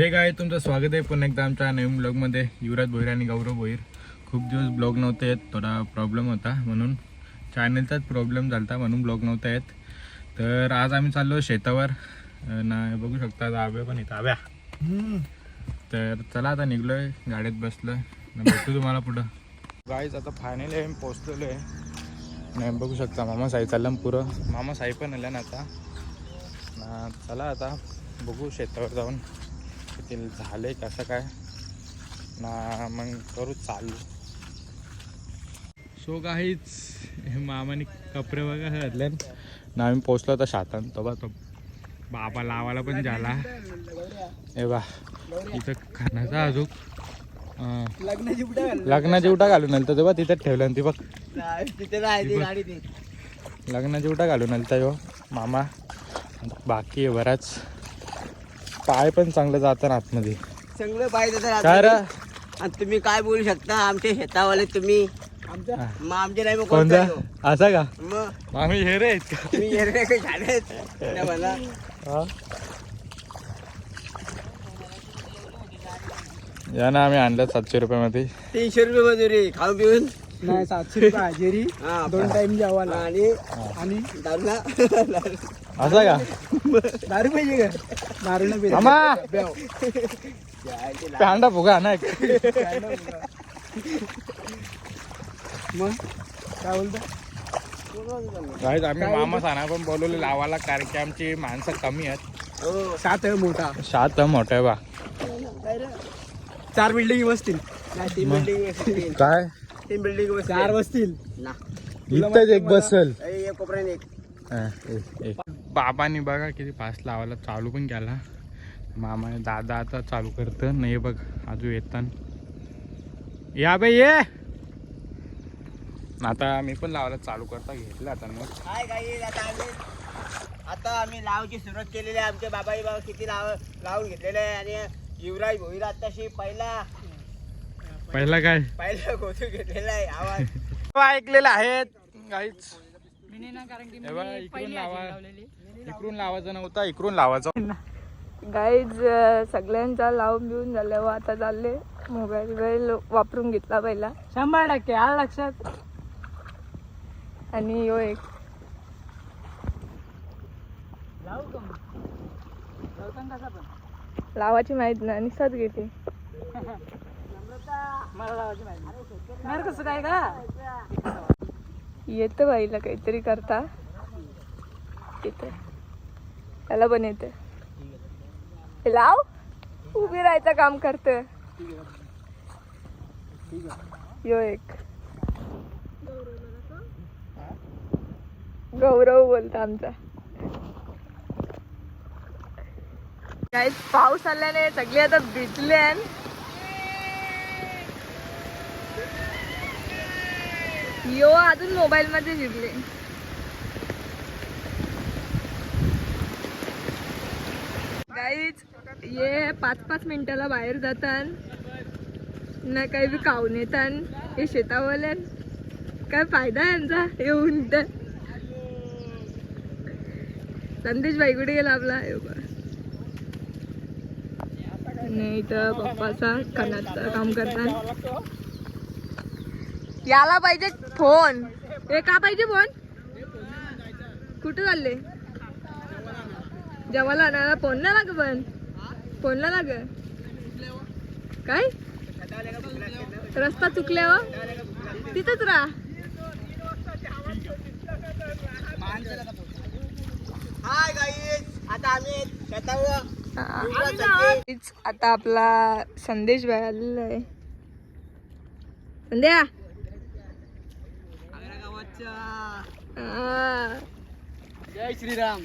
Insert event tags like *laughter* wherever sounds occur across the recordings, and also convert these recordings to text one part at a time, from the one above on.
हे काय तुमचं स्वागत आहे पुन्हा एकदा आमच्या नवीन ब्लॉगमध्ये युवराज भोईर आणि गौरव भोईर. खूप दिवस ब्लॉग नव्हते येत थोडा प्रॉब्लेम होता म्हणून चॅनलचाच प्रॉब्लेम झाला होता म्हणून ब्लॉग नव्हता येत. तर आज आम्ही चाललो शेतावर. ना बघू शकता आव्या पण येतं आव्या तर चला आता निघलोय गाडीत बसलोय. ना भेटू तुम्हाला पुढं. गाईज आता फायनली आम्ही पोचलेलो आहे. नाही बघू शकता मामा साई चालला पुरं. मामा साई पण आल्या ना आता. ना चला आता बघू शेतावर जाऊन. किती झाले कसं काय? ना मग करू चालू. सो काहीच हे मामाने कपडे वगैरे घातले. ना आम्ही पोचलो होता शातान. तो बा तो बाबा लावायला पण झाला. ए बा इथं खाण्याचा अजून लग्नाची उठा घालून आलं तर बा तिथं ठेवलं आणि ती बघ. तिथे राहते गाडी ती लग्नाची उठा घालून आलता यो मामा. बाकी आहे बराच. पाय पण चांगलं जातात आतमध्ये. पाहिजे तर काय रे? आणि तुम्ही काय बोलू शकता? आमच्या शेतावाले तुम्ही. मग आमचे नाही मग कोणता कोणता असा का? मग आम्ही हे रे आहेत का तुम्ही येणे काही झालेत म्हणा. हा? या ना आम्ही आणलं सातशे रुपयामध्ये. तीनशे रुपये मजुरी. खाऊन पिऊन. नाही सातशे रुपये हजेरी. हा. दोन टाइम जेवायला. आणि आणि? असा का? दारू पाहिजे का? दारू नाही पाहिजे मामा! ब्याव. फुगा ना एक. मग? काय बोलता? Guys, आम्ही मामा साना पण बोलवले लावायला कारण की आमची माणसं कमी आहेत. हो सात आहे मोठा. सात मोठा आहे बा. चार बिल्डिंग बसतील तीन बिल्डिंग काय? तीन बिल्डिंग बस चार बसतील ना. इथंच एक बसल. ए, एक कोपऱ्याने एक. हा, एक- एक. बाबांनी बघा किती फास्ट लावायला चालू पण केला. मामाने दादा आता चालू करतं. नाही बघ अजून येतात या बाई ये. आता मी पण लावायला चालू करता घेतलं आता मग. काय काही आता आम्ही आता आम्ही लावची सुरुवात केलेली आहे. आमचे बाबाई बाबा किती लाव लावून घेतलेले आहे आणि युवराज भोईर आताशी पहिला पहिला काय? पहिला गोतू घेतलेला आहे. आवाज *laughs* ऐकलेलं आहेत काहीच हे इकडून लावा. इकडून लावायचं नव्हता इकडून लावायचं. गाईज सगळ्यांचा लावून बिवून झालं. व आता चालले मोबाईल बिबाईल वापरून घेतला पहिला. शंभर टक्के आलं लक्षात. आणि यो एक. लावाची माहीत नाही आणि सत घेते. *laughs* मला लावायची माहिती नाही. कसं काय का? *laughs* येतं बाईला काहीतरी करता. येते. त्याला पण येते. लाव. उभी राहायचं काम करत. यो एक. गौरव बोलता आमचा. काय पाऊस आल्याने सगळे आता भिजले यो अजून मोबाईल मध्ये शिरले ये पाच पाच मिनिटाला बाहेर जातात ना काही बी खाऊन येतात हे शेतावाल्यान. काय फायदा आहे यांचा? येऊन तर संदेश भाई कुठे गेला आपला? नाही तर पप्पाचा कणाचा काम करतात याला पाहिजे फोन. हे का पाहिजे फोन? कुठे चालले? जेवायला आणायला फोन ना लाग पण. फोन ना लाग काय? रस्ता चुकल्यावर तिथंच राहा. आता आपला संदेश भाई आलेला आहे. संध्या. हा. जय श्रीराम.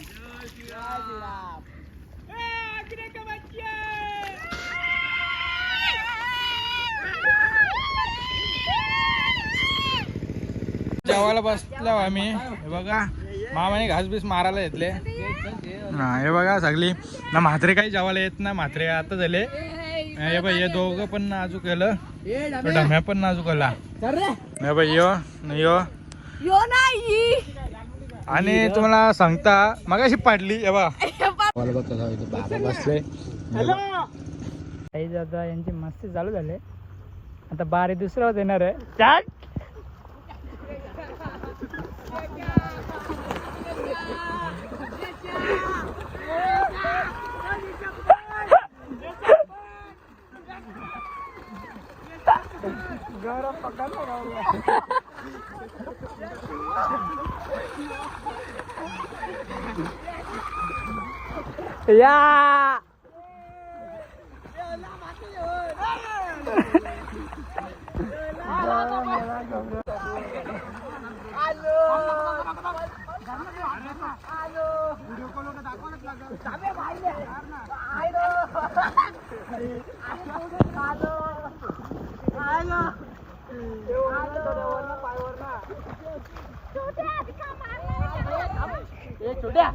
जेवायला बसलो आम्ही. हे बघा मामाने घास बीस मारायला घेतले. हा हे बघा सगळी. ना म्हात्रे काही जेवायला येत ना म्हात्रे आता झाले. हे बाई हे दोघं पण नाजूक केलं डम्या पण नाजूक आला हे बाई यो न यो. यो नाही. आणि तुम्हाला सांगता मगाशी पाडली हे बघा बाबा बसले. काही आता यांची मस्ती चालू झाले. आता बारी दुसऱ्यावर येणार आहे. चाट. गौरव पकड ना गौरव या ए छोट्या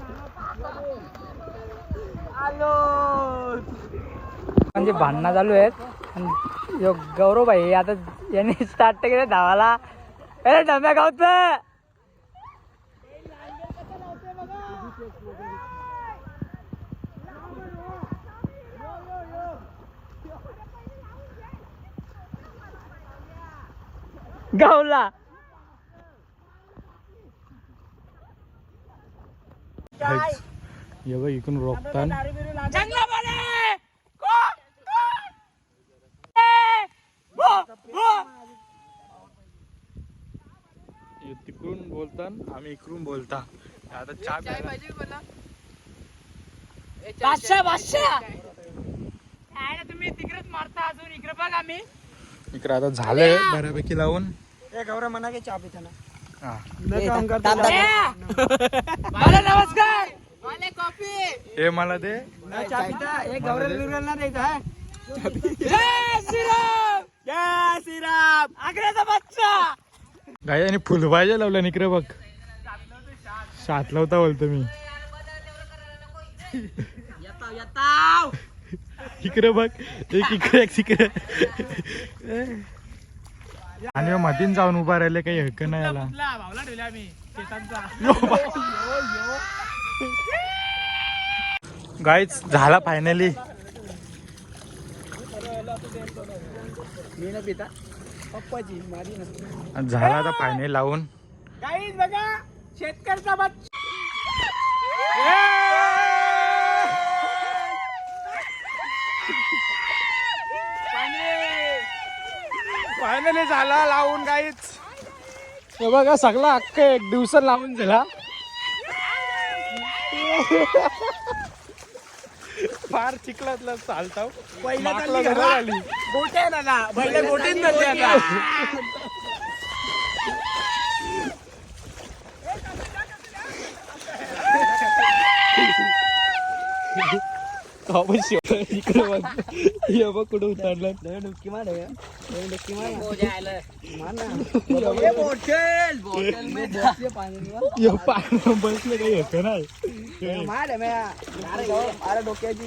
म्हणजे भांडणं चालू आहेत. आणि गौरव भाई आता यांनी स्टार्ट केलं धावाला अरे डब्या गावत गावला. हे बघ इकडून रोखतान तिकडून बोलतान आम्ही इकडून बोलता. आता चहा बादशाह बादशाह! तुम्ही तिकडेच मारता अजून? इकडे बघ आम्ही. इकडे आता झालंय बऱ्यापैकी लावून. गौरव म्हणा की चहा पिताना. हा. नमस्कार! हे मला दे. चहा पिता. एक गौरव बिरवल ना द्यायचा आहे जय श्रीराम! जय श्रीराम! आग्र्याचा बच्चा! गाय आणि फुलभाज्या लावल्या इकडे बघ. सात लावता बोलतो मी. इकडे बघ. एक इकडे एक तिकडे. आणि मधीन जाऊन उभा राहिले काही हक्क नाही याला. भावला ठेवला आम्ही? शेतांचा. गाईच झाला फायनली झाला आता फायनल लावून. काहीच बघा शेतकऱ्याचा फायनली झाला लावून काहीच हे बघा सगळा हक्क एक दिवस लावून झाला फार चिखलातला चालता. गोटे दादा पहिले गोटेच नसते आता. इकडे बघ. हे बघ कुठं उतरलं डुक्की मार डुक्की मार. मार ना. हे पाय बसले काही हक्क नाही. मार अरे डोक्याची.